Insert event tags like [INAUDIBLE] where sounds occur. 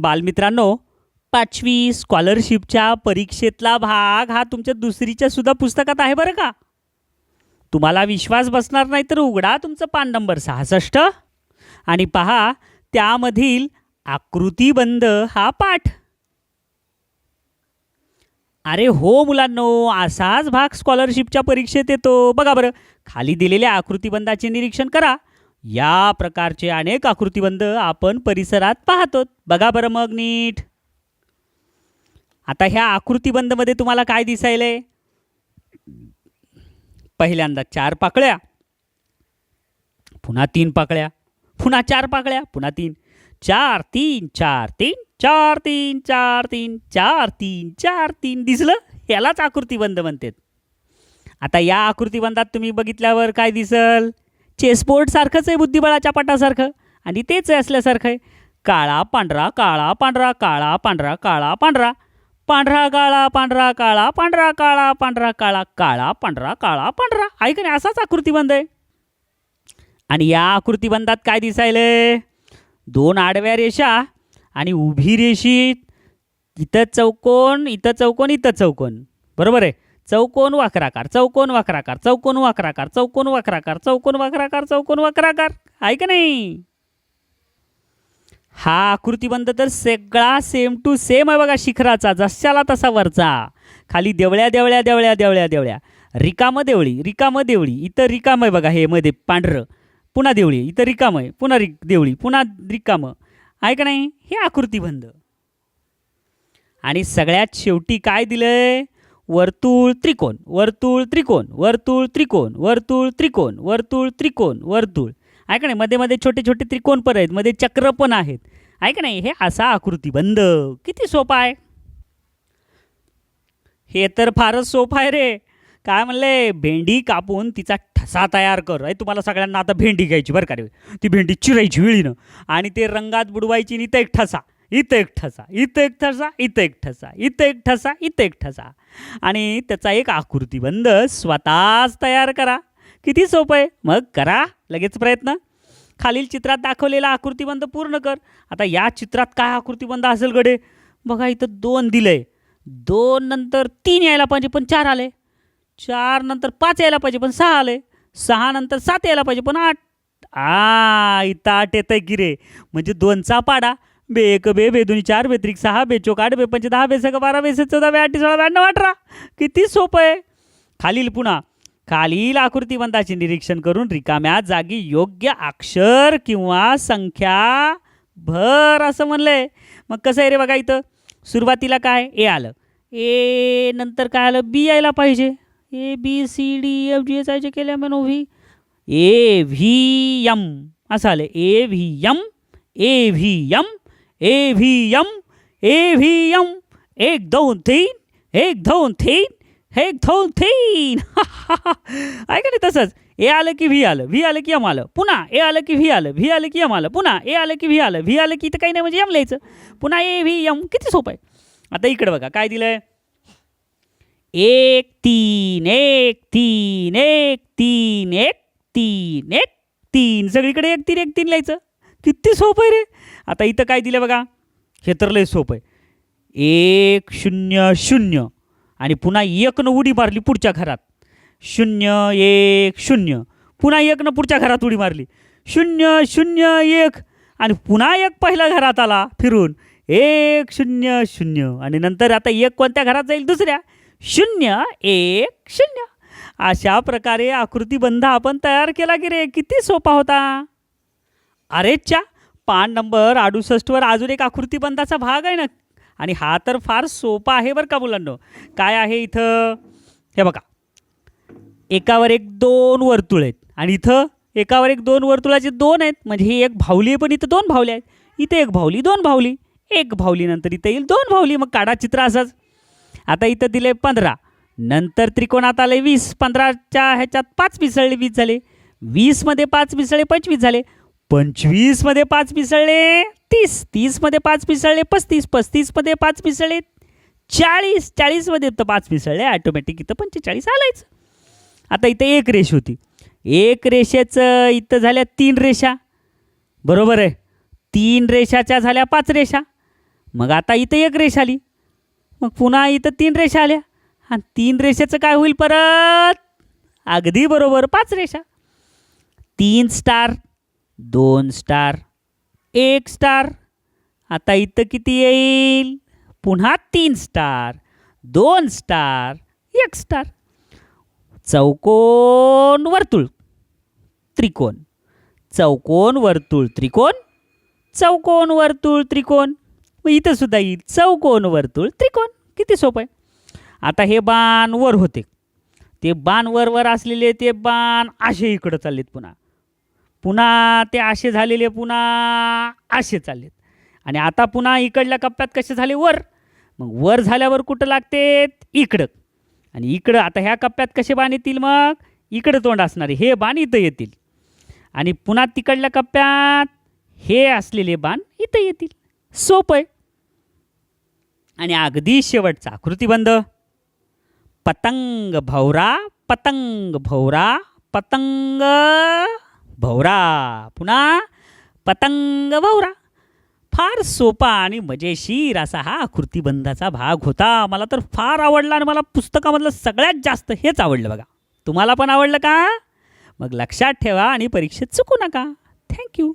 बालमित्रांनो पाचवी स्कॉलरशिपच्या परीक्षेतला भाग हा तुमच्या दुसरीच्या सुद्धा पुस्तकात आहे बरं का? तुम्हाला विश्वास बसणार नाही तर उघडा तुमचं पान नंबर सहासष्ट. आणि पहा त्यामधील आकृतीबंध हा पाठ. अरे हो मुलांनो असाच भाग स्कॉलरशिपच्या परीक्षेत येतो. बघा बरं खाली दिलेल्या आकृतीबंधाचे निरीक्षण करा. या प्रकारचे अनेक आकृतीबंध आपण परिसरात पाहतो बघा बरं मग नीट. आता ह्या आकृतीबंधमध्ये तुम्हाला काय दिसायलंय? पहिल्यांदा चार पाकळ्या. पुन्हा तीन पाकळ्या. पुन्हा चार पाकळ्या. पुन्हा तीन. चार तीन चार तीन चार तीन चार तीन चार तीन चार तीन. दिसलं? यालाच आकृतीबंध म्हणतात. आता या आकृतीबंधात तुम्ही बघितल्यावर काय दिसल? चेसबोर्ड सारखंच आहे बुद्धिबळाच्या पाटासारखं. आणि तेच आहे असल्यासारखं आहे. काळा पांढरा काळा पांढरा काळा पांढरा काळा पांढरा. पांढरा काळा पांढरा काळा पांढरा काळा पांढरा काळा काळा पांढरा काळा पांढरा. ऐक नाही असाच आकृतीबंध आहे. आणि या आकृतीबंधात काय दिसायलंय दोन आडव्या रेषा आणि उभी रेषीत इथं चौकोन इथं चौकोन इथं चौकोन. बरोबर आहे? चौकोन वाकराकार चौकोन वाकराकार चौकोन वाकराकार चौकोन वाकराकार चौकोन वाकराकार चौकोन वाकराकार. आहे का नाही? हा आकृतीबंध तर सगळा सेम टू सेम आहे बघा शिखराचा जशाला तसा वरचा. खाली देवळ्या देवळ्या देवळ्या देवळ्या देवळ्या. रिकामं देवळी रिकामं देवळी. इथं रिकाम आहे बघा हे मध्ये पांढरं. पुन्हा देवळी इथं रिकाम आहे. पुन्हा रिक देवळी पुन्हा रिकामं. आहे का नाही? हे आकृतीबंध आणि सगळ्यात शेवटी काय दिलंय? वर्तुळ त्रिकोण वर्तुळ त्रिकोण वर्तुळ त्रिकोण वर्तुळ त्रिकोण वर्तुळ त्रिकोण वर्तुळ. आहे का नाही मध्ये मध्ये छोटे छोटे त्रिकोण पण आहेत मध्ये चक्र पण आहेत. आहे का नाही हे असा आकृतीबंध किती सोपा आहे? हे तर फारच सोपं आहे रे. काय म्हणले? भेंडी कापून तिचा ठसा तयार कर. आहे तुम्हाला सगळ्यांना आता भेंडी घ्यायची बरं का रे. ती भेंडी चिरायची विळीनं. आणि ते रंगात बुडवायची आणि ते एक ठसा. इथं एक ठसा इथं एक ठसा इथं एक ठसा इथं एक ठसा इथं एक ठसा. आणि त्याचा एक आकृतीबंध स्वतःच तयार करा. किती सोपं आहे? मग करा लगेच प्रयत्न. खालील चित्रात दाखवलेला आकृतीबंध पूर्ण कर. आता या चित्रात काय आकृतीबंध असेल गडे? बघा इथं दोन दिलंय. दोन नंतर तीन यायला पाहिजे पण चार आले. चार नंतर पाच यायला पाहिजे पण सहा आले. सहा नंतर सात यायला पाहिजे पण आठ. आ इथं आठ येतं आहे की रे म्हणजे दोनचा पाडा. बे एक बे बे दोन्ही चार बे त्रिक सहा बे चोक आठ बे पंच दहा बे सगळं बारा बे चौदा बे आठ सोळा ब्याण्णव अठरा. किती सोपं आहे. खालील पुन्हा. खालील आकृतीबंधाचे निरीक्षण करून रिकाम्या जागी योग्य अक्षर किंवा संख्या भर असं म्हणलंय. मग कसं आहे रे बघा इथं? सुरुवातीला काय? ए आलं. ए नंतर काय आलं? बी यायला पाहिजे. A B C D F G H I J K L M V A V M. असं आलं. A V M. A V M. A V M A V M एक दोन तीन एक दोन तीन एक दोन तीन. [LAUGHS] ऐका नाही तसंच. ए आलं की व्ही आलं व्ही आलं की यम आलं. पुन्हा ए आलं की व्ही आलं व्ही आलं की यम आलं. पुन्हा ए आलं की व्ही आलं व्ही आलं की इथं काही नाही म्हणजे यम लिहायचं. पुन्हा ए व्ही यम किती सोपं आहे. आता इकडे बघा काय दिलंय? एक तीन एक तीन एक तीन एक तीन एक तीन. सगळीकडे एक तीन एक तीन लिहायचं. किती सोपं आहे रे? आता इथं काय दिलं बघा? हे तर लय सोपं आहे. एक शून्य शून्य आणि पुन्हा एकनं उडी मारली पुढच्या घरात. शून्य एक शून्य. पुन्हा एकनं पुढच्या घरात उडी मारली. शून्य शून्य एक आणि पुन्हा एक पहिल्या घरात आला फिरून. एक शून्य शून्य आणि नंतर आता एक कोणत्या घरात जाईल? दुसऱ्या. शून्य एक शून्य. अशा प्रकारे आकृतीबंध आपण तयार केला की रे? किती सोपा होता. अरेच्या पान नंबर अडुसष्टवर अजून एक आकृतीबंधाचा भाग आहे ना? आणि हा तर फार सोपा आहे बरं का मुलांनो. काय आहे इथं? हे बघा. एकावर एक दोन वर्तुळ आहेत. आणि इथं एकावर एक दोन वर्तुळाचे दोन आहेत. म्हणजे ही एक भावली आहे पण इथं दोन भावले आहेत. इथे एक भावली दोन भावली. एक भावली नंतर इथं येईल दोन भावली. मग काढा चित्र असंच. आता इथं दिले पंधरा. नंतर त्रिकोणात आले वीस. पंधराच्या ह्याच्यात पाच मिसळले वीस झाले. वीसमध्ये पाच मिसळले पंचवीस झाले. पंचवीसमध्ये पाच मिसळले तीस तीसमध्ये पाच मिसळले पस्तीस पस्तीसमध्ये पाच मिसळले चाळीस चाळीसमध्ये तर पाच मिसळले ॲटोमॅटिक इथं पंचेचाळीस आलायच. आता इथं एक रेष होती. एक रेषेचं इथं झाल्या तीन रेषा. बरोबर आहे. तीन रेषाच्या झाल्या पाच रेषा. मग आता इथं एक रेष आली. मग पुन्हा इथं तीन रेषा आल्या. आणि तीन रेषेचं काय होईल परत? अगदी बरोबर पाच रेषा. तीन स्टार. दोन स्टार एक स्टार. आता इथं किती येईल? पुन्हा तीन स्टार दोन स्टार एक स्टार. चौकोन वर्तुळ त्रिकोण. चौकोन वर्तुळ त्रिकोण. चौकोन वर्तुळ त्रिकोण. मग इथं सुद्धा येईल. चौकोन वर्तुळ त्रिकोण. किती सोपं आहे. आता हे बाण वर होते. ते बाण वर वर असलेले ते बाण असे इकडं चाललेत पुन्हा. पुन्हा ते असे झालेले पुन्हा असे चाललेत. आणि आता पुन्हा इकडल्या कप्प्यात कसे झाले? वर. मग वर झाल्यावर कुठं लागतेत इकडं. आणि इकडं आता ह्या कप्प्यात कसे बाण येतील मग? इकडं तोंड असणारे हे बाण इथं येतील. आणि पुन्हा तिकडल्या कप्प्यात हे असलेले बाण इथं येतील. सोपं आहे. आणि अगदी शेवटचा आकृतीबंध पतंग भवरा पतंग भवरा पतंग भवरा. पुन्हा पतंग भवरा. फार सोपा आणि मजेशीर असा हा आकृतीबंधाचा भाग होता. मला तर फार आवडला आणि मला पुस्तकामधलं सगळ्यात जास्त हेच आवडलं बघा. तुम्हाला पण आवडलं का? मग लक्षात ठेवा आणि परीक्षेत चुकू नका. थँक्यू